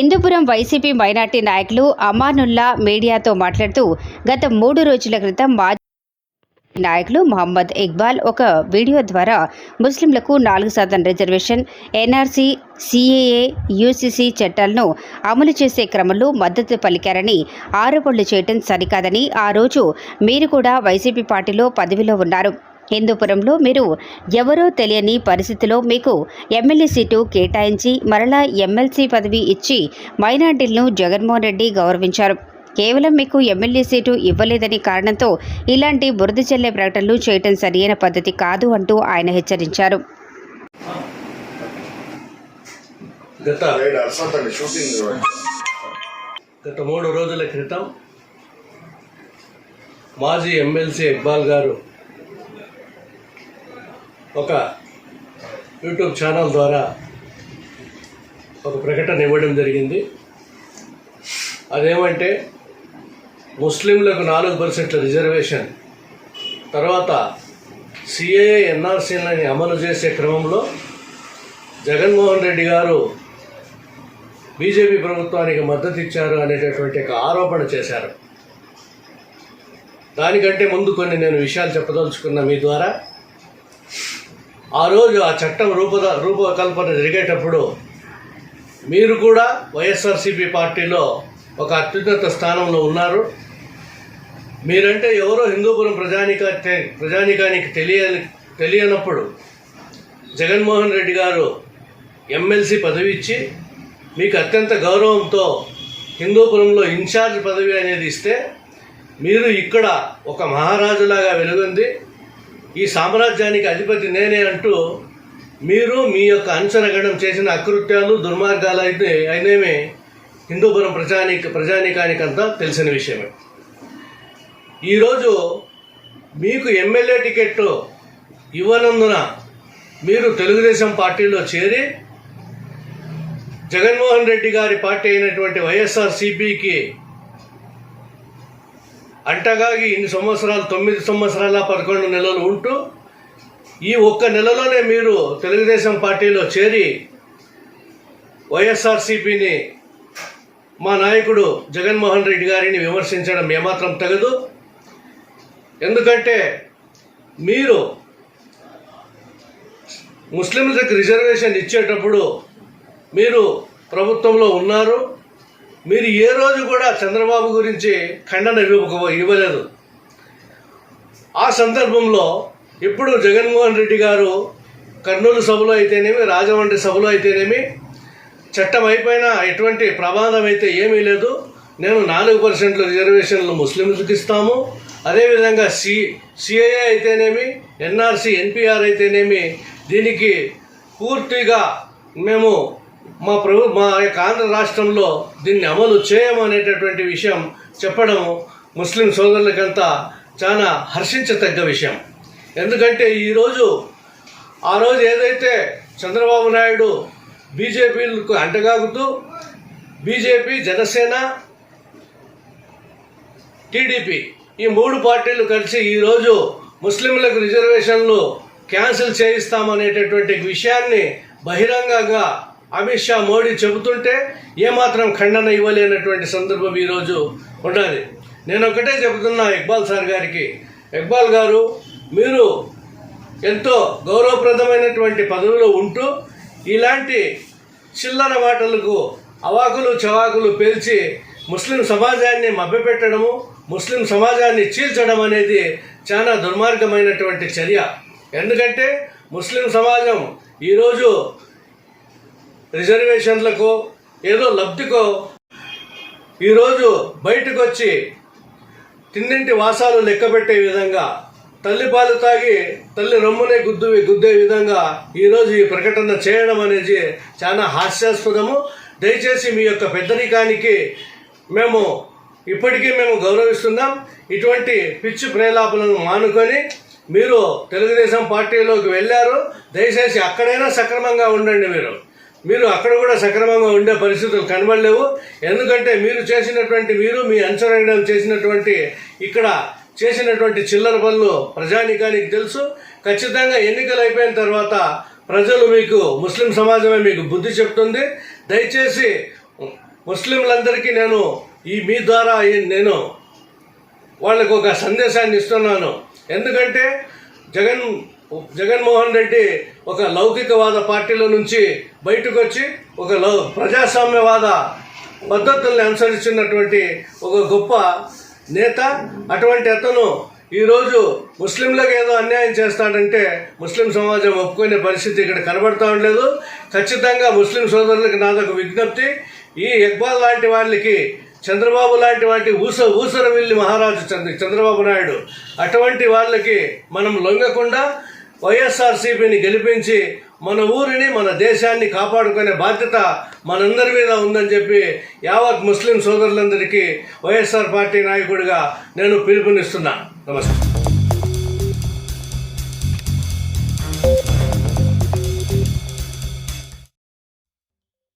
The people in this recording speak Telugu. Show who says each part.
Speaker 1: హిందూపురం వైసీపీ మైనార్టీ నాయకులు అమానుల్లా మీడియాతో మాట్లాడుతూ గత మూడు రోజుల క్రితం మాజీ నాయకులు మహమ్మద్ ఇక్బాల్ ఒక వీడియో ద్వారా ముస్లింలకు నాలుగు శాతం రిజర్వేషన్ ఎన్ఆర్సీ సిఏఏ యూసీసీ చట్టాలను అమలు చేసే క్రమంలో మద్దతు పలికారని ఆరోపణలు చేయటం సరికాదని ఆ రోజు మీరు కూడా వైసీపీ పార్టీలో పదవిలో ఉన్నారు. హిందూపురంలో మీరు ఎవరో తెలియని పరిస్థితిలో మీకు ఎమ్మెల్యే సీటు కేటాయించి మరలా ఎమ్మెల్సీ పదవి ఇచ్చి మైనార్టీలను జగన్మోహన్ రెడ్డి గౌరవించారు. కేవలం మీకు ఎమ్మెల్యే సీటు ఇవ్వలేదని కారణంతో ఇలాంటి బురద చెల్లే ప్రకటనలు చేయటం సరియైన పద్ధతి కాదు అంటూ ఆయన హెచ్చరించారు.
Speaker 2: గత మూడు రోజుల క్రితం మాజీ ఎమ్మెల్సీ ఇక్బాల్ గారు ఒక యూట్యూబ్ ఛానల్ ద్వారా ఒక ప్రకటన ఇవ్వడం జరిగింది. అదేమంటే ముస్లింలకు నాలుగు పర్సెంట్ల రిజర్వేషన్ తర్వాత సిఏఏ ఎన్ఆర్సీలని అమలు చేసే క్రమంలో జగన్మోహన్ రెడ్డి గారు బీజేపీ ప్రభుత్వానికి మద్దతు ఇచ్చారు అనేటటువంటి ఒక ఆరోపణ చేశారు. దానికంటే ముందు కొన్ని నేను విషయాలు చెప్పదలుచుకున్న మీ ద్వారా ఆ రోజు ఆ చట్టం రూపద రూపకల్పన జరిగేటప్పుడు మీరు కూడా వైఎస్ఆర్సీపీ పార్టీలో ఒక అత్యున్నత స్థానంలో ఉన్నారు. మీరంటే ఎవరో హిందూపురం ప్రజానిక ప్రజానికానికి తెలియ తెలియనప్పుడు జగన్మోహన్ రెడ్డి గారు ఎమ్మెల్సీ పదవి ఇచ్చి మీకు అత్యంత గౌరవంతో హిందూపురంలో ఇన్ఛార్జ్ పదవి అనేది ఇస్తే మీరు ఇక్కడ ఒక మహారాజులాగా వెలుగొంది. ఈ సామ్రాజ్యానికి అధిపతి నేనే అంటూ మీరు మీ యొక్క అంచనగణం చేసిన అకృత్యాలు దుర్మార్గాలు అయితే అయినేమి హిందూపురం ప్రజానిక ప్రజానీకానికంతా తెలిసిన విషయమే. ఈరోజు మీకు ఎమ్మెల్యే టికెట్ ఇవ్వనందున మీరు తెలుగుదేశం పార్టీలో చేరి జగన్మోహన్ రెడ్డి గారి పార్టీ అయినటువంటి వైఎస్ఆర్ సిపికి అంటగాగి ఇన్ని సంవత్సరాలు తొమ్మిది సంవత్సరాల పదకొండు నెలలు ఉంటూ ఈ ఒక్క నెలలోనే మీరు తెలుగుదేశం పార్టీలో చేరి వైఎస్ఆర్సిపిని మా నాయకుడు జగన్మోహన్ రెడ్డి గారిని విమర్శించడం ఏమాత్రం తగదు. ఎందుకంటే మీరు ముస్లింలకు రిజర్వేషన్ ఇచ్చేటప్పుడు మీరు ప్రభుత్వంలో ఉన్నారు. మీరు ఏ రోజు కూడా చంద్రబాబు గురించి ఖండన ఇవ్వక ఇవ్వలేదు. ఆ సందర్భంలో ఇప్పుడు జగన్మోహన్ రెడ్డి గారు కర్నూలు సభలో అయితేనేమి రాజమండ్రి సభలో అయితేనేమి చట్టం అయిపోయినా ఎటువంటి ప్రమాదం అయితే ఏమీ లేదు. నేను నాలుగు పర్సెంట్ల రిజర్వేషన్లు ముస్లింలకు ఇస్తాము. అదేవిధంగా సి సిఐఏ అయితేనేమి ఎన్ఆర్సి ఎన్పిఆర్ అయితేనేమి దీనికి పూర్తిగా మేము మా ప్రభు మా యొక్క ఆంధ్ర రాష్ట్రంలో దీన్ని అమలు చేయమనేటటువంటి విషయం చెప్పడం ముస్లిం సోదరులకంతా చాలా హర్షించతగ్గ విషయం. ఎందుకంటే ఈరోజు ఆ రోజు ఏదైతే చంద్రబాబు నాయుడు బీజేపీలకు అంటగాగుతూ బీజేపీ జనసేన టీడీపీ ఈ మూడు పార్టీలు కలిసి ఈరోజు ముస్లింలకు రిజర్వేషన్లు క్యాన్సిల్ చేయిస్తామనేటటువంటి విషయాన్ని బహిరంగంగా అమిత్ షా మోడీ చెబుతుంటే ఏమాత్రం ఖండన ఇవ్వలేనటువంటి సందర్భం ఈరోజు ఉన్నది. నేను ఒకటే చెబుతున్నా ఇక్బాల్ సార్ గారికి. ఇక్బాల్ గారు మీరు ఎంతో గౌరవప్రదమైనటువంటి పదవిలో ఉంటూ ఇలాంటి చిల్లర మాటలకు అవాకులు చవాకులు పేల్చి ముస్లిం సమాజాన్ని మభ్యపెట్టడము ముస్లిం సమాజాన్ని చీల్చడం అనేది చాలా దుర్మార్గమైనటువంటి చర్య. ఎందుకంటే ముస్లిం సమాజం ఈరోజు రిజర్వేషన్లకు ఏదో లబ్ధికో ఈరోజు బయటకు వచ్చి తిన్నింటి వాసాలు లెక్కబెట్టే విధంగా తల్లి పాలు తాగి తల్లి రొమ్మునే గుద్దు గుద్దే విధంగా ఈరోజు ఈ ప్రకటన చేయడం అనేది చాలా హాస్యాస్పదము. దయచేసి మీ యొక్క పెద్దరికానికి మేము ఇప్పటికీ మేము గౌరవిస్తున్నాం. ఇటువంటి పిచ్చి ప్రేలాపలను మానుకొని మీరు తెలుగుదేశం పార్టీలోకి వెళ్ళారు. దయచేసి అక్కడైనా సక్రమంగా ఉండండి మీరు. మీరు అక్కడ కూడా సక్రమంగా ఉండే పరిస్థితులు కనబడలేవు. ఎందుకంటే మీరు చేసినటువంటి మీరు మీ అంచనా చేసినటువంటి ఇక్కడ చేసినటువంటి చిల్లర పనులు ప్రజానికానికి తెలుసు. ఖచ్చితంగా ఎన్నికలు అయిపోయిన తర్వాత ప్రజలు మీకు ముస్లిం సమాజమే మీకు బుద్ధి చెప్తుంది. దయచేసి ముస్లింలందరికీ నేను ఈ మీ ద్వారా నేను వాళ్ళకు ఒక సందేశాన్ని ఇస్తున్నాను. ఎందుకంటే జగన్ జగన్మోహన్ రెడ్డి ఒక లౌకికవాద పార్టీలో నుంచి బయటకు వచ్చి ఒక లౌ ప్రజాస్వామ్యవాద పద్ధతుల్ని అనుసరిస్తున్నటువంటి ఒక గొప్ప నేత. అటువంటి అతను ఈరోజు ముస్లింలకు ఏదో అన్యాయం చేస్తాడంటే ముస్లిం సమాజం ఒప్పుకునే పరిస్థితి ఇక్కడ కనబడతా ఉండలేదు. ఖచ్చితంగా ముస్లిం సోదరులకు నాదొక విజ్ఞప్తి. ఈ ఇక్బాల్ లాంటి వాళ్ళకి చంద్రబాబు లాంటి వాటి ఊస ఊసర మహారాజు చంద్ర చంద్రబాబు నాయుడు అటువంటి వాళ్ళకి మనం లొంగకుండా వైఎస్ఆర్సీపీని గెలిపించి మన ఊరిని మన దేశాన్ని కాపాడుకునే బాధ్యత మనందరి మీద ఉందని చెప్పి యావత్ ముస్లిం సోదరులందరికీ వైఎస్ఆర్ పార్టీ నాయకుడిగా నేను పిలుపునిస్తున్నా. నమస్తే.